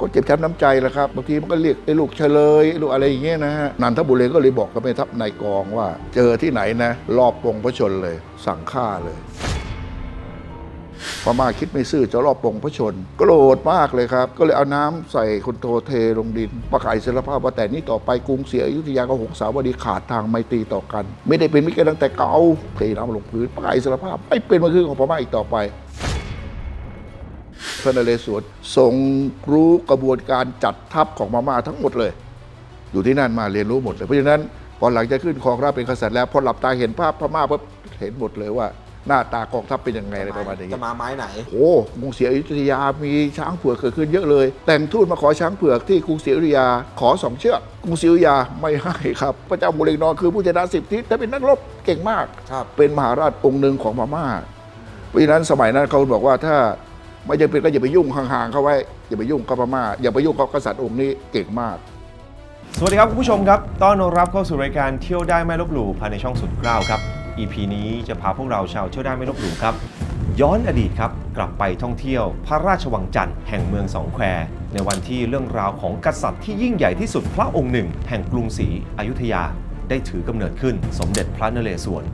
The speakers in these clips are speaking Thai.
ก็เจ็บช้ำน้ำใจแหละครับบางทีมันก็เรียกไอ้ลูกเฉลยไอ้ลูกอะไรอย่างเงี้ยนะฮะนันทบุรีก็เลยบอกกับแม่ทัพนายกองว่า เจอที่ไหนนะรอบปงพระชนเลย สั่งฆ่าเลยพม่าคิดไม่ซื่อจะรอบปงพระชนโกรธมากเลยครับ ก็เลยเอาน้ำใส่คนโทเทลงดิน ประกาศอิสรภาพว่าแต่นี้ต่อไปกรุงศรีอยุธยากับหงสาวดีขาดทางไมตรีต่อกัน ไม่ได้เป็นมิตรกันตั้งแต่เก่าเทน้ำลงพื้นประกาศอิสรภาพไม่เป็นมาคือของพม่าอีกต่อไป พระนเรศวรทรงรู้กระบวนการจัดทัพของมาม่าทั้งหมดเลย อยู่ที่นั่นมาเรียนรู้หมดเลยเพราะฉะนั้นพอหลังจากขึ้นครองราชเป็นกษัตริย์แล้วพอหลับตาเห็นภาพพม่าปุ๊บเห็นหมดเลยว่า หน้าตากองทัพเป็นยังไงอะไรประมาณอย่างจะมาไม้ไหนโอ้กรุงศรีอยุธยามีช้างเผือกเกิดขึ้นเยอะเลย แต่งทูตมาขอช้างเผือกที่กรุงศรีอยุธยาขอสองเชือกกรุงศรีอยุธยาไม่ให้ครับพระเจ้ามุเรงนองคือผู้ชนะสิบทิศแต่เป็นนักรบเก่งมาก เป็นมหาราชองค์หนึ่งของพม่าเพราะฉะนั้นสมัยนั้นเขาบอกว่าถ้า ไม่จำเป็นก็อย่าไปยุ่งห่างๆเขาไว้ อย่าไปยุ่งกับพม่าอย่าไปยุ่งกับกษัตริย์องค์นี้เก่งมาก สวัสดีครับคุณผู้ชมครับ ต้อนรับเข้าสู่รายการเที่ยวได้ไม่ลบหลู่ภายในช่องสุดเกล้าครับ EP นี้จะพาพวกเราชาวเที่ยวได้ไม่ลบหลู่ครับ ย้อนอดีตครับกลับไปท่องเที่ยว พระราชวังจันทร์แห่งเมืองสองแควในวันที่เรื่องราวของกษัตริย์ที่ยิ่งใหญ่ที่สุดพระองค์หนึ่ง แห่งกรุงศรีอยุธยา ได้ถือกำเนิดขึ้น สมเด็จพระนเรศวร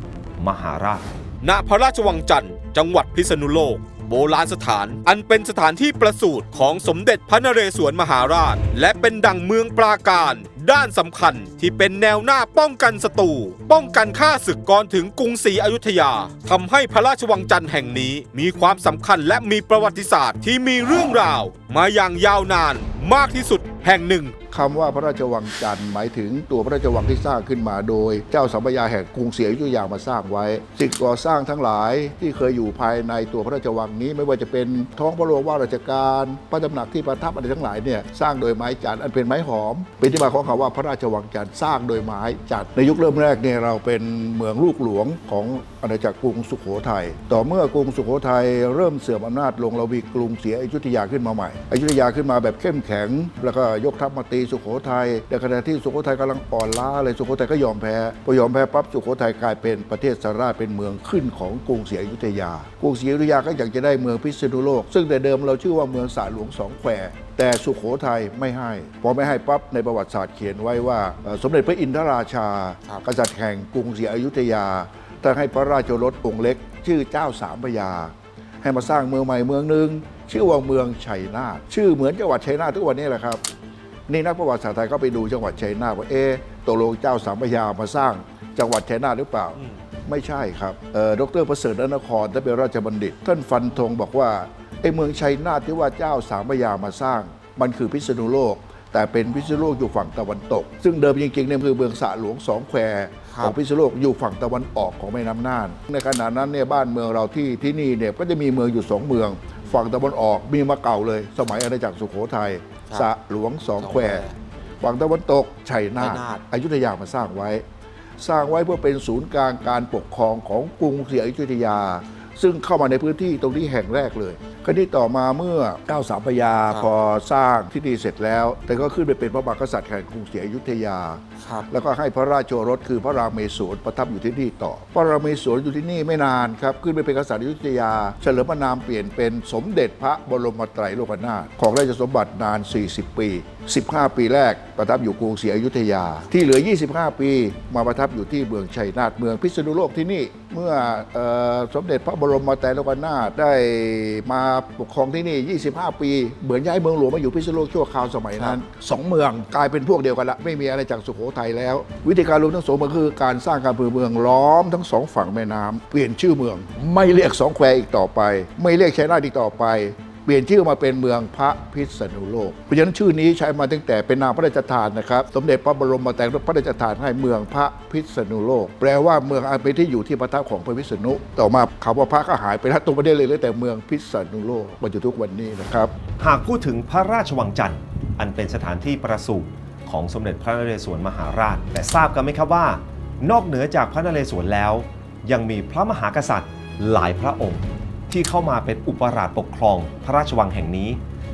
มหาราช ณพระราชวังจันทร์จังหวัดพิษณุโลก โบราณสถาน อันเป็นสถานที่ประสูติของสมเด็จพระนเรศวรมหาราช และเป็นดั่งเมืองปราการ ด้านสำคัญที่เป็นแนวหน้าป้องกันศัตรูป้องกันข้าศึกก่อนถึงกรุงศรีอยุธยาทำให้พระราชวังจันทร์แห่งนี้ มีความสำคัญและมีประวัติศาสตร์ที่มีเรื่องราว มาอย่างยาวนานมากที่สุดแห่งหนึ่งคำว่าพระราชวังจันทร์หมายถึงตัวพระราชวังที่สร้างขึ้นมาโดย เจ้าสัมปยาแห่งกรุงศรีอยุธยามาสร้างไว้ สิ่งก่อสร้างทั้งหลายที่เคยอยู่ภายในตัวพระราชวังนี้ไม่ว่าจะเป็นท้องพระโรงว่าราชการ พระตำหนักที่ประทับอะไรทั้งหลายเนี่ยสร้างโดยไม้จันทร์อันเป็นไม้หอม เป็นที่มาของคำว่าพระราชวังจันทร์สร้างโดยไม้จันทร์ในยุคเริ่มแรกเนี่ยเราเป็นเมืองลูกหลวงของอาณาจักรกรุงสุโขทัยต่อเมื่อกรุงสุโขทัยเริ่มเสื่อมอำนาจลงเรามีกรุงศรียอยุธยาขึ้นมาใหม่อยุธยาขึ้นมาแบบเข้มแข็งแล้วก็ยกทัพมาตีสุโขทัยในขณะที่สุโขทัยกำลังอ่อนล้าเลยสุโขทัยก็ยอมแพ้พอยอมแพ้ปั๊บสุโขทัยกลายเป็นประเทศสาราชเป็นเมืองขึ้นของกรุงศรีอยุธยากรุงศรีอยุธยาก็อยากจะได้เมืองพิษณุโลก ซึ่งแต่เดิมเราชื่อว่าเมืองสาหลวงสองแควแต่สุโขทัยไม่ให้ พอไม่ให้ปั๊บในประวัติศาสตร์เขียนไว้ว่าเอ่อสมเด็จพระอินทราชาครับกษัตริย์แห่งกรุงศรีอยุธยาท่านให้พระราชโอรสองค์เล็ก ชื่อเจ้าสามพระยา ให้มาสร้างเมืองใหม่เมืองหนึ่งชื่อว่าเมืองชัยนาทชื่อเหมือนจังหวัดชัยนาททุกวันนี้แหละครับ นี่นักประวัติศาสตร์ไทยก็ไปดูจังหวัดชัยนาทว่าเอ๊ะตกลงเจ้าสามพระยามาสร้างจังหวัดชัยนาทหรือเปล่า ไม่ใช่ครับเอ่อดรประเสริฐอนนครท่านเป็นราชบัณฑิต ท่านฟันธงบอกว่าไอ้เมืองชัยนาทที่ว่าเจ้าสามพระยามาสร้าง มันคือพิษณุโลก แต่เป็นพิษณุโลกอยู่ฝั่งตะวันตก ซึ่งเดิมจริงๆเนี่ยคือเมืองสระหลวงสองแควครับของพิษณุโลกอยู่ฝั่งตะวันออกของแม่น้ำน่าน ในขณะนั้นเนี่ยบ้านเมืองเราที่ที่นี่เนี่ยก็จะมีเมืองอยู่สองเมือง ฝั่งตะวันออกมีมาเก่าเลย สมัยอาณาจักรสุโขทัยครับสระหลวงสองแควฝั่งตะวันตกชัยนาทชัยนาทอยุธยามาสร้างไว้ สร้างไว้เพื่อเป็นศูนย์กลางการปกครองของกรุงศรีอยุธยา ซึ่งเข้ามาในพื้นที่ตรงนี้แห่งแรกเลยคราวนี้ต่อมาเมื่อเก้าสามพระยาครับพอสร้างที่นี่เสร็จแล้ว แต่ก็ขึ้นไปเป็นพระมหากษัตริย์แห่งกรุงศรีอยุธยาครับแล้วก็ให้พระราชโอรสคือพระรามเมศวรประทับอยู่ที่นี่ต่อ พระรามเมศวรอยู่ที่นี่ไม่นานครับขึ้นไปเป็นกษัตริย์อยุธยา เฉลิมพระนามเปลี่ยนเป็นสมเด็จพระบรมไตรโลกนาถของราชสมบัตินาน 40 ปี 15 ปีแรกประทับอยู่กรุงศรีอยุธยา ที่เหลือ 25 ปี มาประทับอยู่ที่เมืองชัยนาทเมืองพิษณุโลกที่นี่ เมื่อสมเด็จพระบรมไตรโลกนาถได้มาปกครองที่นี่ 25 ปี เหมือนย้ายเมืองหลวงมาอยู่พิษณุโลกชั่วคราวสมัยนั้นสองเมืองกลายเป็นพวกเดียวกันละไม่มีอะไรจากสุโขทัยแล้ว วิธีการรวมทั้งสองเมืองคือการสร้างการเมืองล้อมทั้งสองฝั่งแม่น้ำเปลี่ยนชื่อเมือง ไม่เรียกสองแควอีกต่อไป ไม่เรียกชัยนาทอีกต่อไป เปลี่ยนชื่อมาเป็นเมืองพระพิษณุโลก เพราะฉะนั้นชื่อนี้ใช้มาตั้งแต่เป็นนามพระราชทานนะครับ สมเด็จพระบรมแต่งพระราชทานให้เมืองพระพิษณุโลก แปลว่าเมืองอันเป็นที่อยู่ที่ประทับของพระพิษณุ ต่อมาคำว่าพระก็หายไปแล้วตรงประเด็นเลยเหลยแต่เมืองพิษณุโลกมาจนทุกวันนี้นะครับ หากพูดถึงพระราชวังจันทร์อันเป็นสถานที่ประสูติของสมเด็จพระนเรศวรมหาราช แต่ทราบกันไหมครับว่า นอกเหนือจากพระนเรศวรแล้ว ยังมีพระมหากษัตริย์หลายพระองค์ ที่เข้ามาเป็นอุปราชปกครองพระราชวังแห่งนี้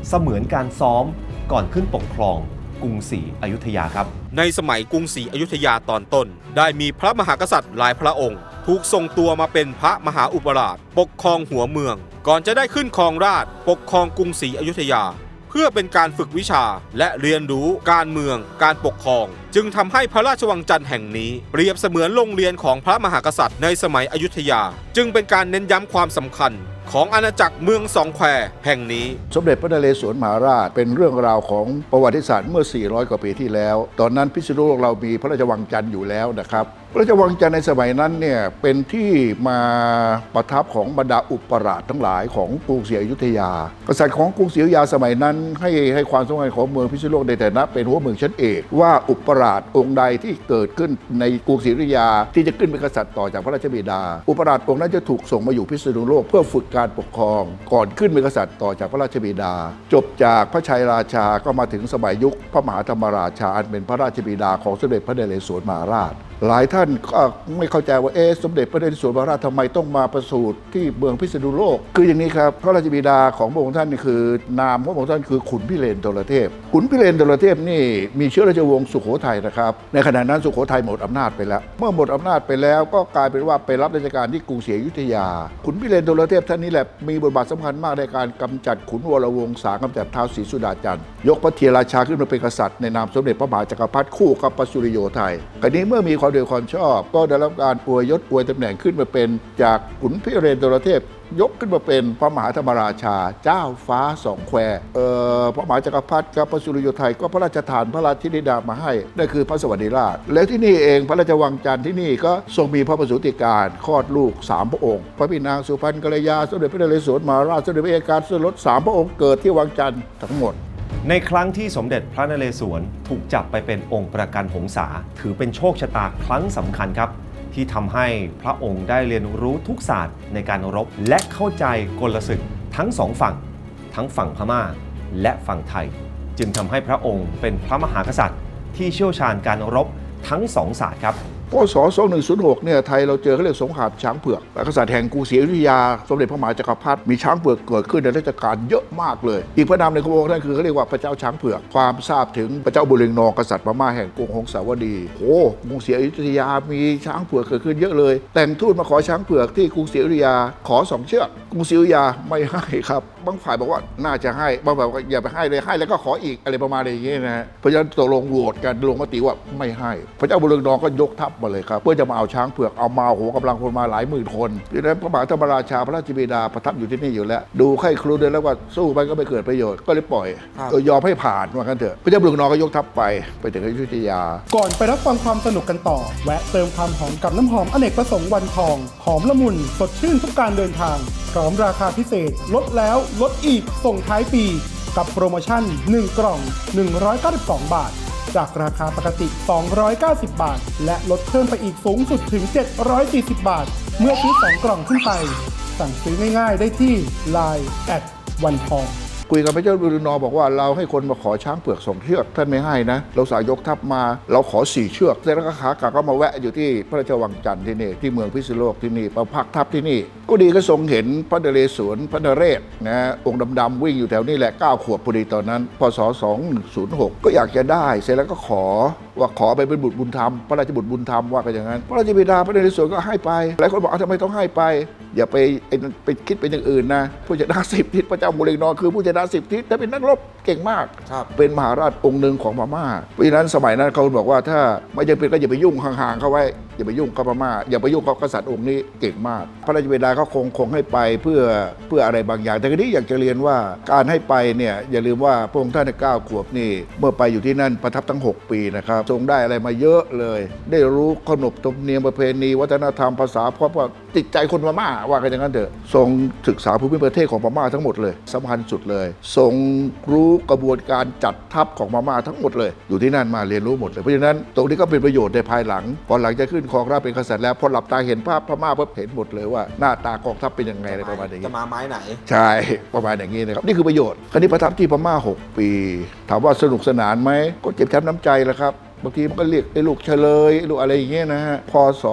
เสมือนการซ้อมก่อนขึ้นปกครองกรุงศรีอยุธยาครับ ในสมัยกรุงศรีอยุธยาตอนต้น ได้มีพระมหากษัตริย์หลายพระองค์ ถูกส่งตัวมาเป็นพระมหาอุปราช ปกครองหัวเมือง ก่อนจะได้ขึ้นครองราชปกครองกรุงศรีอยุธยา เพื่อเป็นการฝึกวิชาและเรียนรู้การเมือง การปกครอง จึงทำให้พระราชวังจันทร์แห่งนี้ เปรียบเสมือนโรงเรียนของพระมหากษัตริย์ในสมัยอยุธยา จึงเป็นการเน้นย้ำความสำคัญของอาณาจักรเมืองสองแควแห่งนี้ สมเด็จพระนเรศวรมหาราชเป็นเรื่องราวของประวัติศาสตร์เมื่อ 400 กว่าปีที่แล้ว ตอนนั้นพิษณุโลกเรามีพระราชวังจันทร์อยู่แล้วนะครับพระราชวังจันทร์ในสมัยนั้นเนี่ยเป็นที่มาประทับของบรรดาอุปราชทั้งหลายของกรุงศรีอยุธยา กษัตริย์ของกรุงศรีอยุธยาสมัยนั้น ให้ให้ความสำคัญของเมืองพิษณุโลกในฐานะเป็นหัวเมืองชั้นเอกว่าอุปราชองค์ใดที่เกิดขึ้นในกรุงศรีอยุธยา ที่จะขึ้นเป็นกษัตริย์ต่อจากพระราชบิดา อุปราชองค์นั้นจะถูกส่งมาอยู่พิษณุโลกเพื่อฝึกการปกครอง ก่อนขึ้นเป็นกษัตริย์ต่อจากพระราชบิดา จบจากพระชัยราชาก็มาถึงสมัยยุคพระมหาธรรมราชาอันเป็นพระราชบิดาของสมเด็จพระนเรศวรมหาราชหลายท่านก็ไม่เข้าใจว่าเอ๊ะสมเด็จพระนเรศวรมหาราชทำไมต้องมาประสูติที่เมืองพิษณุโลก คืออย่างนี้ครับ พระราชบิดาของพระองค์ท่านนี่คือนามของพระองค์ท่านคือขุนพิเรนทรเทพ ขุนพิเรนทรเทพนี่มีเชื้อราชวงศ์สุโขทัยนะครับ ในขณะนั้นสุโขทัยหมดอำนาจไปแล้ว เมื่อหมดอำนาจไปแล้วก็กลายเป็นว่าไปรับราชการที่กรุงศรีอยุธยา ขุนพิเรนทรเทพท่านนี้แหละมีบทบาทสำคัญมากในการกำจัดขุนวรวงศากำจัดท้าวศรีสุดาจันทร์ยกพระเทียราชาขึ้นมาเป็นกษัตริย์ในนามสมเด็จพระมหาจักรพรรดิคู่กับพระสุริโยไทยคราวนี้เมื่อมีความเดือดความชอบ ก็ได้รับการอวยยศอวยตำแหน่งขึ้นมาเป็น จากขุนพิเรนทรเทพ ยกขึ้นมาเป็นพระมหาธรรมราชา เจ้าฟ้าสองแควเอ่อพระมหาจักรพรรดิกับพระสุริโยไทยก็พระราชทานพระราชินีดามาให้นั่นคือพระสวัสดิราช แล้วที่นี่เองพระราชวังจันทร์ที่นี่ก็ทรงมีพระประสูติการคลอดลูกสามพระองค์ พระพี่นางสุพรรณกัลยาสมเด็จพระนเรศวรมหาราชสมเด็จพระเอการสมรสสามพระองค์เกิดที่วังจันทร์ทั้งหมด ในครั้งที่สมเด็จพระนเรศวรถูกจับไปเป็นองค์ประกันหงสาถือเป็นโชคชะตาครั้งสำคัญครับ ที่ทำให้พระองค์ได้เรียนรู้ทุกศาสตร์ในการรบ และเข้าใจกลศึกทั้งสองฝั่ง ทั้งฝั่งพม่า และฝั่งไทย จึงทำให้พระองค์เป็นพระมหากษัตริย์ ที่เชี่ยวชาญการรบทั้งสองศาสตร์ครับ พศ2106เนี่ยไทยเราเจอเขาเรียกสงครามช้างเผือกกษัตริย์แห่งกรุงศรีอยุธยา สมเด็จพระมหาจักรพรรดิมีช้างเผือกเกิดขึ้นในรัชกาลเยอะมากเลย อีกพระนามในพระองค์ท่นคือเขาเรียกว่าพระเจ้าช้างเผือก ความทราบถึงพระเจ้าบุเรงนองกษัตริย์พม่าแห่งกรุงหงสาวดี โอ้กรุงศรีอยุธยามีช้างเผือกเกิดขึ้นเยอะเลย แต่งทูตมาขอช้างเผือกที่กรุงศรีอยุธยาขอสองเชือกกรุงศรีอยุธยาไม่ให้ครับบางฝ่ายบอกว่าน่าจะให้บางฝ่ายบอกอย่าไปให้เลยให้แล้วก็ขออีกอะไรประมาณอย่างนี้ยนะฮะเพราะฉะนั้นตกลงโหวตกันลงมติว่าไม่ให้ พระเจ้าบุเรงนองก็ยกทัพมาเลยครับ เพื่อจะมาเอาช้างเผือกเอามาโอ้โหกำลังคนมาหลายหมื่นคนดังนั้นพระมหาธรรมราชาพระราชบิดาประทับอยู่ที่นี่อยู่แล้ว ดูไข้ครูเดินแล้วว่าสู้ไปก็ไม่เกิดประโยชน์ก็เลยปล่อยครับเออยอมให้ผ่านว่ากันเถอะพระเจ้าบุเรงนองก็ยกทัพไปไปถึงอยุธยา ก่อนไปรับฟังความสนุกกันต่อ แวะเติมความหอมกับน้ำหอมอเนกประสงค์วันทอง หอมละมุนสดชื่นทุกการเดินทาง พร้อมราคาพิเศษ ลดแล้วลดอีกส่งท้ายปี กับโปรโมชั่น 1 กล่อง 192 บาท จากราคาปกติ 290 บาท และลดเพิ่มไปอีกสูงสุดถึง 740 บาท เมื่อซื้อ 2 กล่องขึ้นไป สั่งซื้อง่ายๆได้ที่ Line แอดวันทอง คุยกับพระเจ้าบุรุนอบอกว่าเราให้คนมาขอช้างเผือกสองเชือกท่านไม่ให้นะ เราสายยกทัพมาเราขอสี่เชือกเสร็จแล้วก็ขากลับก็มาแวะอยู่ที่พระราชวังจันทร์ที่นี่ที่เมืองพิษณุโลกที่นี่ประพักทัพที่นี่ ก็ดีก็ทรงเห็นพระนเรศวรพระนเรศนะองค์ดำๆวิ่งอยู่แถวนี้แหละ9ขวบพอดีตอนนั้นพศ2106 ก็อยากจะได้เสร็จแล้วก็ขอว่าขอไปเป็นบุตรบุญธรรมพระราชบุตรบุญธรรมว่ากันอย่างนั้นพระราชบิดาพระนเรศวรก็ให้ไปหลายคนบอกเอาทำไมต้องให้ไป อย่าไปไอ้นั่นไปคิดเป็นอย่างอื่นนะผู้ชนะสิบทิศพระเจ้าบุเรงนองคือผู้ชนะสิบทิศแต่เป็นนักรบเก่งมากครับเป็นมหาราชองค์หนึ่งของพม่าเพราะฉะนั้นสมัยนั้นเขาบอกว่าถ้าไม่จำเป็นก็อย่าไปยุ่งห่างๆเขาไว้ อย่าไปยุ่งกับพม่าอย่าไปยุ่งกับกษัตริย์องค์นี้เก่งมาก พระราชบิดาเขาคงคงให้ไปเพื่อเพื่ออะไรบางอย่าง แต่ทีนี้อยากจะเรียนว่าการให้ไปเนี่ยอย่าลืมว่าพระองค์ท่านในเก้าขวบนี่ เมื่อไปอยู่ที่นั่นประทับทั้ง 6 ปีนะครับทรงได้อะไรมาเยอะเลย ได้รู้ขนบธรรมเนียมประเพณี วัฒนธรรมภาษาเพราะว่าติดใจคนพม่าว่ากันอย่างนั้นเถอะทรงศึกษาภูมิประเทศของพม่าทั้งหมดเลยสำคัญสุดเลยทรงรู้กระบวนการจัดทัพของพม่าทั้งหมดเลย อยู่ที่นั่นมาเรียนรู้หมดเลยเพราะฉะนั้นตรงนี้ก็เป็นประโยชน์ในภายหลังพอหลังจะขึ้นครองราชย์เป็นกษัตริย์แล้วพอหลับตาเห็นภาพพม่าเพิ่เห็นหมดเลยว่าหน้าตากองทัพเป็นยังไงอะไรประมาณอย่างจะนี้มาไม้ไหน ใช่ประมาณอย่างนี้นะครับนี่คือประโยชน์คราวนี้ประทับที่พม่า 6 ปี ถามว่าสนุกสนานไหมก็เจ็บช้ำน้ำใจแหล้วครับบางทีมันก็เรียกไอ้ลูกเฉลยไอ้ลูกอะไรอย่างเงี้ยนะฮะพศ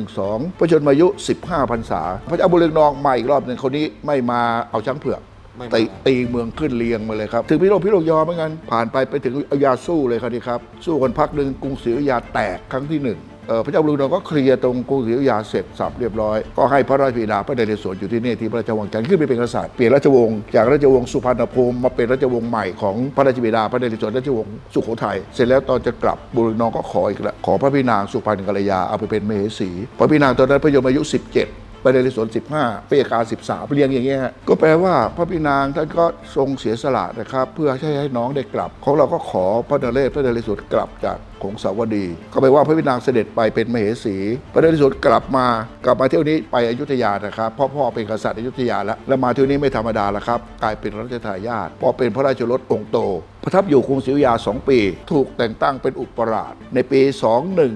2112 พระชนมายุ 15พรรษา พระเจ้าบุเรงนองมาอีกรอบหนึ่งคนนี้ไม่มาเอาช้างเผือกไม่มาตีตีเมืองขึ้นเรียงมาเลยครับ ถึงพิโรธพิโรธยอมเหมือนกันผ่านไปไปถึงอยุธยาสู้เลยครับนี่ครับ สู้กันพักหนึ่งกรุงศรีอยุธยาแตกครั้งที่หนึ่งเอ่อ พระเจ้าบลูนองก็เคลียร์ตรงกรุงศรีอยุธยาเสร็จสับเรียบร้อย ก็ให้พระราชบิดาพระนเรศวรอยู่ที่นี่ที่พระราชวังจันทร์ขึ้นไปเป็นกษัตริย์เปลี่ยนราชวงศ์จากราชวงศ์สุพรรณภูมิมาเป็นราชวงศ์ใหม่ของพระราชบิดาพระนเรศวรราชวงศ์สุโขทัยเสร็จแล้วตอนจะกลับบลูนองก็ขออีกแล้วขอพระพี่นางสุพรรณกัลยาเอาไปเป็นมเหสีพระพี่นางตอนนั้นพระยมอายุ 17ไปในสวน 15พระเอกา13 เรียงอย่างเงี้ยก็แปลว่าพระพี่นางท่านก็ทรงเสียสละนะครับ เพื่อให้ให้น้องได้กลับ ของเราก็ขอพระนเรศพระนเรศวรกลับจาก ของสาวดี ก็แปว่าพระพี่นางเสด็จไปเป็นมเหสีพระนเรศวรกลับมากลับมาเที่ยวนี้ไปอยุธยานะครับพราะพ่อเป็นกษัตริย์อยุธยาแล้วแล้วมาเที่ยวนี้ไม่ธรรมดาแล้วครับกลายเป็นรัชทายาทพราะเป็นพระราชรถองค์โต ประทับอยู่กรุงศรีอยุธยา 2 ปี ถูกแต่งตั้งเป็นอุปราชในปี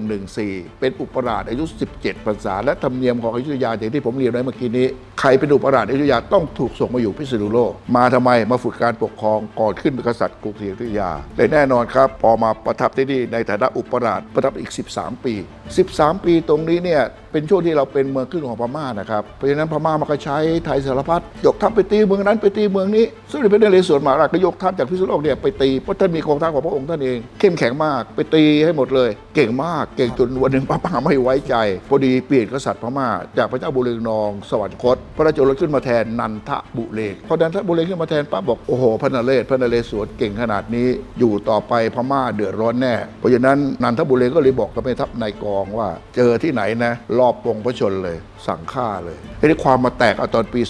2114 เป็นอุปราชอายุ 17พรรษาและธรรมเนียมของอยุธยาอย่างที่ผมเรียนไว้เมื่อกี้นี้ใครเป็นอุปราชอยุธยาต้องถูกส่งมาอยู่พิษณุโลกมาทำไมมาฝึกการปกครองก่อนขึ้นเป็นกษัตริย์กรุงศรีอยุธยาและแน่นอนครับพอมาประทับที่นี่ในฐาละอุปราชประทับอีก 13 ปี 13 ปีตรงนี้เนี่ยเป็นช่วงที่เราเป็นเมืองขึ้นของพม่านะครับ เพราะฉะนั้นพม่ามันก็ใช้ไทยสารพัดยกทัพไปตีเมืองนั้นไปตีเมืองนี้ ซึ่งเป็นนเรศวรมหาราชก็ยกทัพจากพิษณุโลกเนี่ยไปตีเพราะท่านมีกองทัพของพระองค์ท่านเอง เข้มแข็งมากไปตีให้หมดเลย เก่งมากเก่งจนวันหนึ่งพม่าไม่ไว้ใจ พอดีเปลี่ยนกษัตริย์พม่า จากพระเจ้าบุเรงนอง สวรรคต พระราชโอรสขึ้นมาแทนนันทบุเรงพอนันทบุเรงขึ้นมาแทนปั๊บอกโอ้โหพระนเรศพระนเรศวรเก่งขนาดนี้ อยู่ต่อไปพม่าเดือดร้อนแน่ เพราะฉะนั้นนันทบุเรงก็เลยบอกกับแม่ทัพนายกองว่าเจอที่ไหนนะรอบปงพระชนเลย สั่งฆ่าเลยทีนี้ความมาแตกเอาตอนปี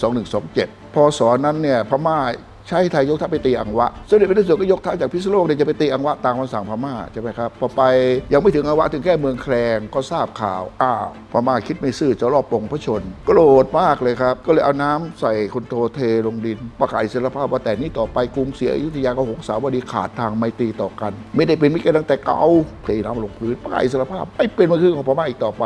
2127พศนั้นเนี่ยพม่า ใช้ไทยยกทัพไปตีอังวะสมเด็จพระนเรศวรก็ยกทัพจากพิษณุโลกเนี่ยจะไปตีอังวะตามคำสั่งพม่าใช่ไหมครับพอไปยังไม่ถึงอังวะถึงแค่เมืองแคลงก็ทราบข่าวอ้าวพม่าคิดไม่ซื่อจะรอบปงพระชนโกรธมากเลยครับก็เลยเอาน้ำใส่คนโทเทลงดิน ประกาศอิสรภาพว่าแต่นี้ต่อไปกรุงศรีอยุธยากับหงสาวดีขาดทางไมตรีต่อกัน ไม่ได้เป็นมิตรกันตั้งแต่เก่าเทน้ำลงพื้นประกาศอิสรภาพไม่เป็นเมือขึ้นของพม่าอีกต่อไป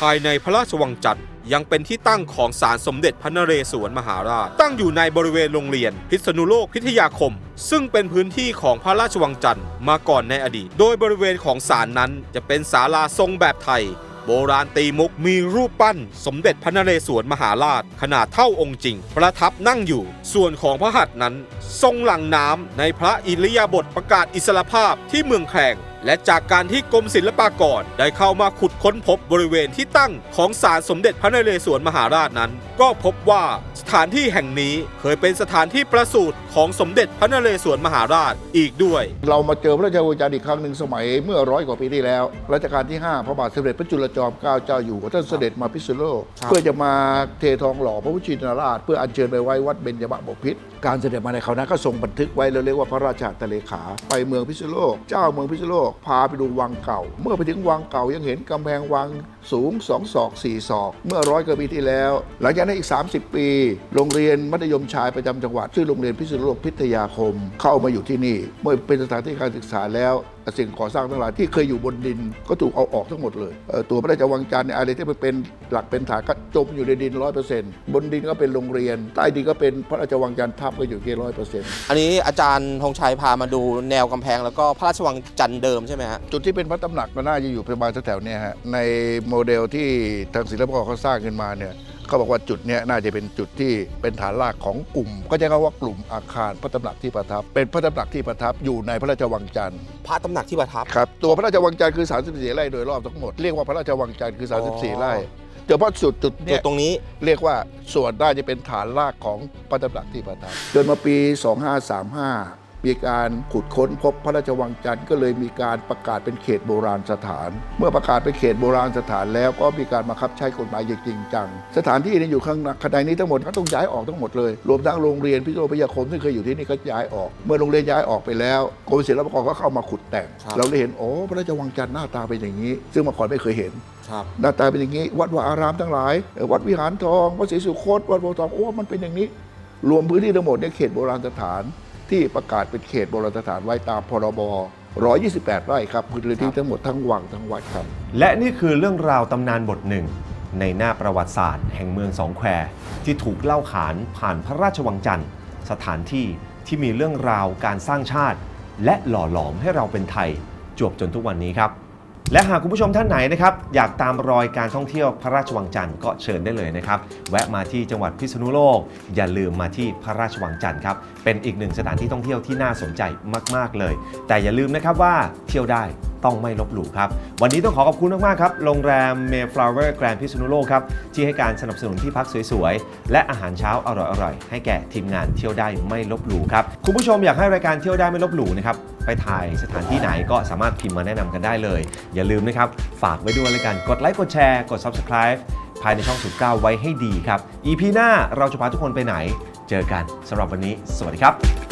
ภายในพระราชวังจันทร์ยังเป็นที่ตั้งของศาลสมเด็จพระนเรศวรมหาราช ตั้งอยู่ในบริเวณโรงเรียน พิษณุโลกพิทยาคม ซึ่งเป็นพื้นที่ของพระราชวังจันทร์มาก่อนในอดีต โดยบริเวณของศาลนั้นจะเป็นศาลาทรงแบบไทย โบราณตีมุกมีรูปปั้น สมเด็จพระนเรศวรมหาราช ขนาดเท่าองค์จริง ประทับนั่งอยู่ ส่วนของพระหัตถ์นั้น ทรงหลังน้ำในพระอิริยาบถประกาศอิสรภาพที่เมืองแคลง และจากการที่กรมศิลปากรได้เข้ามาขุดค้นพบบริเวณที่ตั้งของศาลสมเด็จพระนเรศวรมหาราชนั้น ก็พบว่าสถานที่แห่งนี้เคยเป็นสถานที่ประสูติของสมเด็จพระนเรศวรมหาราชอีกด้วย เรามาเจอพระราชวังจันทร์อีกครั้งหนึ่งสมัยเมื่อร้อยกว่าปีที่แล้วรัชกาลที่ 5 พระบาทสมเด็จพระจุลจอมเกล้าเจ้าอยู่หัวท่านเสด็จมาพิษณุโลกเพื่อจะมาเททองหล่อพระพุทธชินราช เพื่ออัญเชิญไปไว้วัดเบญจมบพิตร การเสด็จมาในคราวนั้นก็ทรงบันทึกไว้เราเรียกว่าพระราชาตะเลขา ไปเมืองพิษณุโลก เจ้าเมืองพิษณุโลกพาไปดูวังเก่า เมื่อไปถึงวังเก่ายังเห็นกำแพงวัง สูงสองศอกสี่ศอก เมื่อร้อยกว่าปีที่แล้ว หลังจากนั้นอีก 30 ปี โรงเรียนมัธยมชายประจำจังหวัดชื่อโรงเรียนพิษณุโลกพิทยาคม เข้ามาอยู่ที่นี่ เมื่อเป็นสถานที่การศึกษาแล้วสิ่งก่อสร้างทั้งหลายที่เคยอยู่บนดินก็ถูกเอาออกทั้งหมดเลยเอ่อตัวพระราชวังจันทร์เนี่ยอะไรที่มันเป็นหลักเป็นฐานก็จมอยู่ในดินร้อยเปอร์เซ็นต์บนดินก็เป็นโรงเรียน ใต้ดินก็เป็นพระราชวังจันทร์ทับก็อยู่ที่ร้อยเปอร์เซ็นต์อันนี้อาจารย์ธงชัยพามาดูแนวกำแพงแล้วก็พระราชวังจันทร์เดิมใช่ไหมฮะจุดที่เป็นพระตำหนักก็น่าจะอยู่ประมาณแถวๆเนี้ยฮะในโมเดลที่ทางศิลปากรเขาสร้างขึ้นมาเนี่ยเขาบอกว่าจุดเนี้ยน่าจะเป็นจุดที่เป็นฐานรากของกลุ่ม ก็จะเรียกว่ากลุ่มอาคารพระตำหนักที่ประทับ เป็นพระตำหนักที่ประทับอยู่ในพระราชวังจันทร์พระตำหนักที่ประทับครับตัวพระราชวังจันทร์คือ 34 ไร่โดยรอบทั้งหมดเรียกว่าพระราชวังจันทร์คือ 34 ไร่เฉพาะจุดจุดจุเนี้ดยตรงนี้เรียกว่าส่วนได้จะเป็นฐานรากของพระตำหนักที่ประทับจนมาปี 2535 มีการขุดค้นพบพระราชวังจันทร์ก็เลยมีการประกาศเป็นเขตโบราณสถาน เมื่อประกาศเป็นเขตโบราณสถานแล้วก็มีการบังคับใช้กฎหมายอย่างจริงจัง สถานที่นี้อยู่ข้างในขณะนี้ทั้งหมดก็ต้องย้ายออกทั้งหมดเลย รวมทั้งโรงเรียนพิโรพยาคมซึ่งเคยอยู่ที่นี่ก็ย้ายออก เมื่อโรงเรียนย้ายออกไปแล้วกรมศิลปากรก็เข้ามาขุดแต่งครับเราเลยเห็นโอ้พระราชวังจันทร์หน้าตาเป็นอย่างนี้ ซึ่งเมื่อก่อนไม่เคยเห็นครับหน้าตาเป็นอย่างนี้ วัดวาอารามทั้งหลายเอ่อวัดวิหารทองวัดศรีสุโคตวัดโพธิ์ทองโอ้มันเป็นอย่างนี้ รวมพื้นที่ทั้งหมดเนี่ยเขตโบราณสถาน ที่ประกาศเป็นเขตโบราณสถานไว้ตามพรบ 128 ไร่ครับพื้นที่ทั้งหมดทั้งวังทั้งวัดครับ และนี่คือเรื่องราวตำนานบทหนึ่ง ในหน้าประวัติศาสตร์ แห่งเมืองสองแควที่ถูกเล่าขานผ่านพระราชวังจันทร์ สถานที่ที่มีเรื่องราวการสร้างชาติ และหล่อหลอมให้เราเป็นไทย จวบจนทุกวันนี้ครับ และหากคุณผู้ชมท่านไหนนะครับอยากตามรอยการท่องเที่ยวพระราชวังจันทร์ก็เชิญได้เลยนะครับ แวะมาที่จังหวัดพิษณุโลก อย่าลืมมาที่พระราชวังจันทร์ครับ เป็นอีกหนึ่งสถานที่ท่องเที่ยวที่น่าสนใจมากๆเลย แต่อย่าลืมนะครับว่าเที่ยวได้ต้องไม่ลบหลู่ครับ วันนี้ต้องขอขอบคุณมากๆครับ โรงแรม Mayflower Grand พิษณุโลกครับ ที่ให้การสนับสนุนที่พักสวยๆ และอาหารเช้าอร่อยๆ ให้แก่ทีมงานเที่ยวได้ไม่ลบหลู่ครับ คุณผู้ชมอยากให้รายการเที่ยวได้ไม่ลบหลู่นะครับ ไปถ่ายสถานที่ไหนก็สามารถพิมพ์มาแนะนำกันได้เลย อย่าลืมนะครับ ฝากไว้ด้วยเลยกัน กดไลค์ กดแชร์ กด Subscribe ภายในช่องสุดเก้าไว้ให้ดีครับ EP หน้าเราจะพาทุกคนไปไหน เจอกันสำหรับวันนี้ สวัสดีครับ